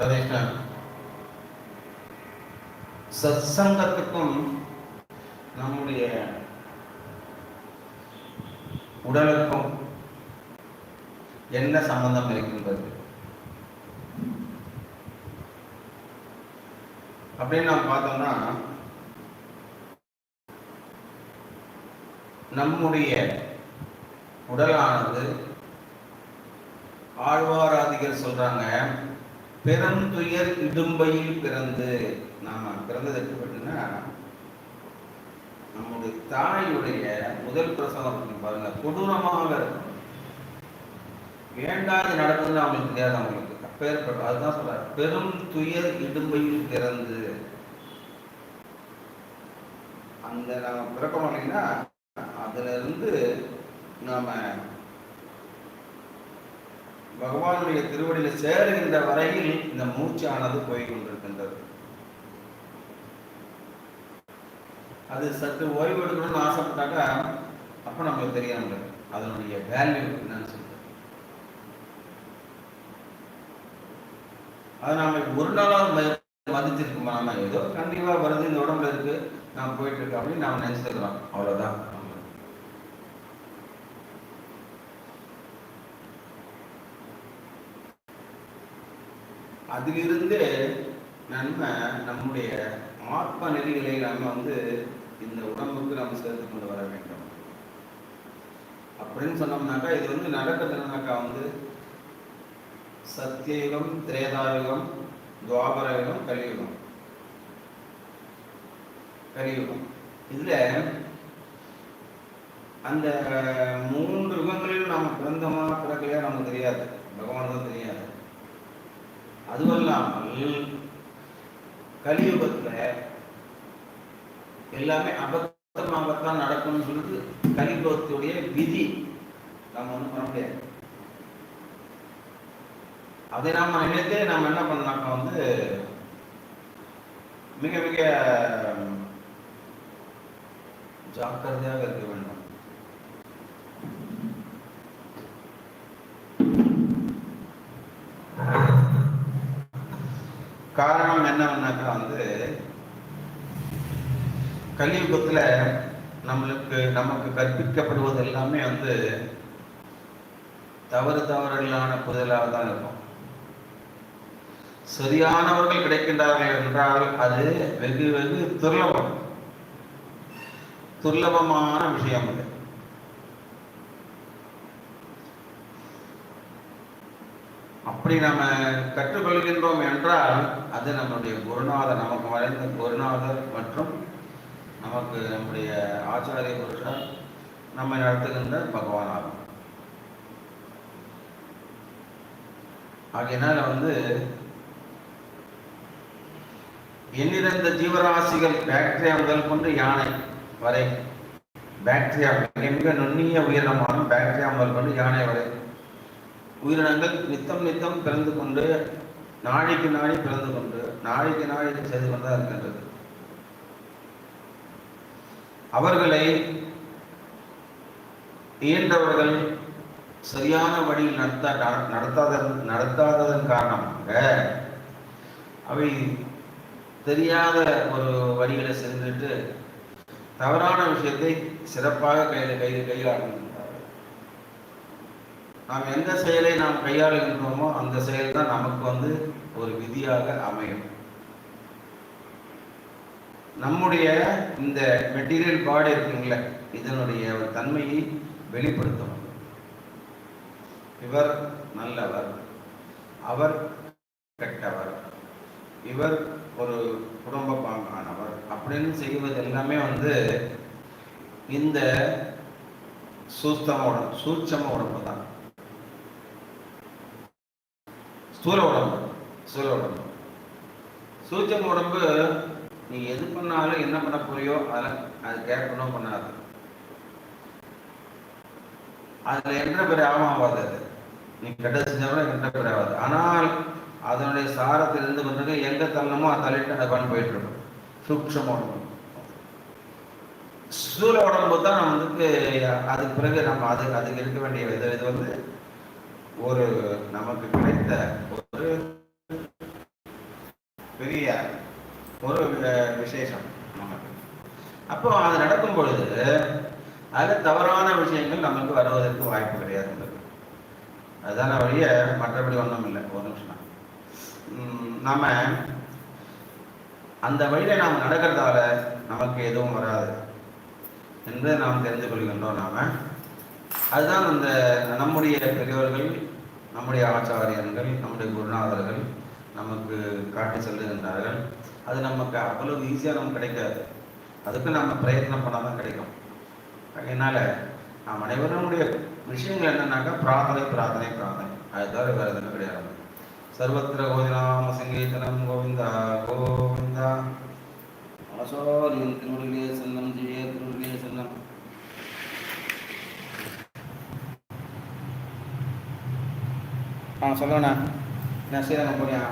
சதீஷ்ணன் சத்சங்கத்துக்கும் நம்முடைய உடலுக்கும் என்ன சம்பந்தம் இருக்கின்றது? அப்படின்னு நாம் பார்த்தோம்னா நம்முடைய உடலானது ஆழ்வாராதிகள் சொல்றாங்க பெருந்துயர் இடும்பையில் பிறந்து நாம பிறந்தது பார்த்தீங்கன்னா நம்முடைய தாயுடைய முதல் பிரசவம் பாருங்க கொடூரமாக இருக்கும். வேண்டாது நடக்குதுன்னு அவங்களுக்கு தெரியாது அவங்களுக்கு. அப்பேற்பட்ட அதுதான் சொல்றாரு. பெரும் துயர் இடும்பையில் பிறந்து அந்த நாம பிறக்கணும் இல்லைங்கன்னா அதுல இருந்து நாம பகவானுடைய திருவடியில சேருகின்ற வரையில் இந்த மூச்சானது போய்கொண்டிருக்கின்றது. அது சற்று ஓய்வு எடுக்கணும்னு ஆசைப்பட்டாக்கா அப்ப நமக்கு தெரியாம அதனுடைய வேல்யூ என்னன்னு சொல்லிட்டு அது நாம ஒரு நாளாவது மதி- நம்ம நாம ஏதோ கண்டிப்பா வருது இந்த உடம்புல இருக்கு நான் போயிட்டு இருக்கு அப்படின்னு நாம நினைச்சிருக்கிறோம் அவ்வளவுதான். அதிலிருந்து நம்ம நம்முடைய ஆத்ம நெறிகளை நம்ம வந்து இந்த உடம்புக்கு நம்ம சேர்த்து கொண்டு வர வேண்டும். அப்படின்னு சொன்னோம்னாக்கா இது வந்து நடக்கிறதுனாக்கா வந்து சத்தியயுகம் திரேதாயுகம் துவாபரயுகம் கலியுகம். கலியுகம். இதுல அந்த மூன்று யுகங்களில் நாம பிறந்தமா பிறக்கலையா நமக்கு தெரியாது. பகவான் தான் தெரியாது. அதுவல்லாமல் கலியுகத்துல எல்லாமே அபத்தமாகத்தான் நடக்கும்னு சொல்லிட்டு கலியுகத்துடைய விதி நம்ம ஒண்ணும் பண்ண முடியாது. அதை நாம நினைத்து நாம் என்ன பண்ணாக்க வந்து மிக மிக ஜாக்கிரதையாக இருக்க வேண்டும். காரணம் என்னன்னாக்கா வந்து கலியுகத்துல நம்மளுக்கு நமக்கு கற்பிக்கப்படுவது எல்லாமே வந்து தவறு தவறுகளான புதலாக தான் இருக்கும். சரியானவர்கள் கிடைக்கின்றார்கள் என்றால் அது வெகு வெகு துர்லபம். துர்லபமான விஷயம் அது. அப்படி நாம கற்றுக்கொள்கின்றோம் என்றால் அது நம்முடைய குருநாதர் நமக்கு வரைந்த குருநாதர் மற்றும் நமக்கு நம்முடைய ஆச்சாரிய புருஷர் நம்மை நடத்துகின்ற பகவான் ஆகும் ஆகையினால வந்து எண்ணிறந்த ஜீவராசிகள் பாக்டீரியா முதல் கொண்டு யானை வரை பாக்டீரியா மிக மிக நுண்ணிய உயிரினமான பாக்டீரியா முதல் கொண்டு யானை வரை உயிரினங்கள் நித்தம் நித்தம் பிறந்து கொண்டு நாளைக்கு நாளை பிறந்து கொண்டு நாளைக்கு நாளை செய்து கொண்டா இருக்கின்றது. அவர்களை இயன்றவர்கள் சரியான வழியில் நடத்த நடத்தாதன் நடத்தாததன் காரணமாக அவை தெரியாத ஒரு வழிகளை சென்றுட்டு தவறான விஷயத்தை சிறப்பாக கையில் கையில் கையாளுகின்றார்கள் நாம் எந்த செயலை நாம் கையாளுகின்றோமோ அந்த செயல் தான் நமக்கு வந்து ஒரு விதியாக அமையும். நம்முடைய இந்த மெட்டீரியல் பாடி இருக்குங்களே இதனுடைய ஒரு தன்மையை வெளிப்படுத்தும். இவர் நல்லவர் அவர் கெட்டவர் இவர் ஒரு குடும்ப பாங்கானவர் அப்படின்னு செய்வது எல்லாமே வந்து இந்த சூஸ்தம உடம்பு சூட்சம உடம்பு தான் ஸ்தூல உடம்பு ஸ்தூல உடம்பு. சூட்சம் உடம்பு நீ எது பண்ணாலும் என்ன பண்ண போறியோ அதில் அது கேட்கணும் பண்ணாது. அதுல என்ற பெரிய ஆகாது அது. நீ கெட்ட செஞ்சாலும் என்ற பெரிய ஆகாது. ஆனால் அதனுடைய சாரத்திலிருந்து இருந்து கொண்டிருக்க எங்க தள்ளணுமோ அது தள்ளிட்டு அந்த பண்ணி போயிட்டு இருக்கும். சூக்ஷம உடம்பு. சூழ உடம்பு தான் நம்ம வந்து அதுக்கு பிறகு நம்ம அது அதுக்கு இருக்க வேண்டிய இது இது வந்து ஒரு நமக்கு கிடைத்த ஒரு பெரிய ஒரு விசேஷம் நமக்கு. அப்போ அது நடக்கும் பொழுது அது தவறான விஷயங்கள் நமக்கு வருவதற்கு வாய்ப்பு கிடையாது அதுதான் வழிய மற்றபடி ஒன்றும் இல்லை. ஒரு நிமிஷம். நம்ம அந்த வழியில நாம் நடக்கிறதால நமக்கு எதுவும் வராது. என்று நாம் தெரிந்து கொள்கின்றோம் நாம. அதுதான் அந்த நம்முடைய பெரியவர்கள் நம்முடைய ஆச்சாரியர்கள் நம்முடைய குருநாதர்கள் நமக்கு காட்டி செல்லுகின்றார்கள். அது நமக்கு அவ்வளவு ஈஸியாக நமக்கு கிடைக்காது. அதுக்கு நம்ம பிரயத்தனம் பண்ணால் தான் கிடைக்கும். அதனால் நாம் அனைவருடைய விஷயங்கள் என்னன்னாக்கா பிரார்த்தனை பிரார்த்தனை பிரார்த்தனை. அது தவிர வேறு எதுவும் கிடையாது. சர்வத்திர கோதிநாம சங்கீதனம் கோவிந்தா கோவிந்தா. ஆசாரியின் திருவடிகளே செல்லம் ஜெய திருவடிகளே செல்லம். ஆ சொல்லுங்கண்ணா என்ன ஸ்ரீரங்கம் போறியா